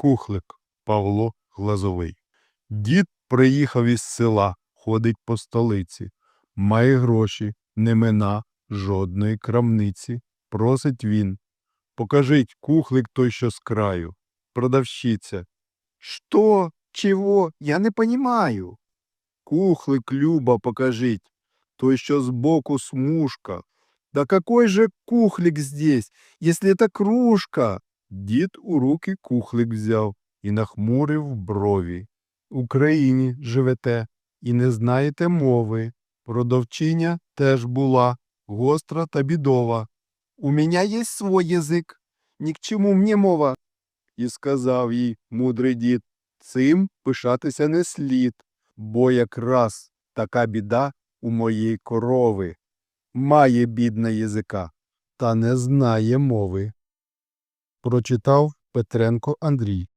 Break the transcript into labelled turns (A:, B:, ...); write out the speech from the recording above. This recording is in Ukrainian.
A: кухлик Павло Глазовий. Дід приїхав із села, ходить по столиці, має гроші, не мина жодної крамниці. Просить він. Покажіть кухлик той, що з краю. Продавщиця. Що? Чого? Я не понімаю. Кухлик, Люба, покажіть. Той, що збоку смужка. Да какой же кухлик здесь, если это кружка? Дід у руки кухлик взяв і нахмурив брові. Україні живете і не знаєте мови. Продавчиня теж була гостра та бідова. У мене є свій язик, ні к чому мені мова. І сказав їй мудрий дід, цим пишатися не слід, бо якраз така біда у моєї корови. Має бідна язика, та не знає мови. Прочитав Петренко Андрій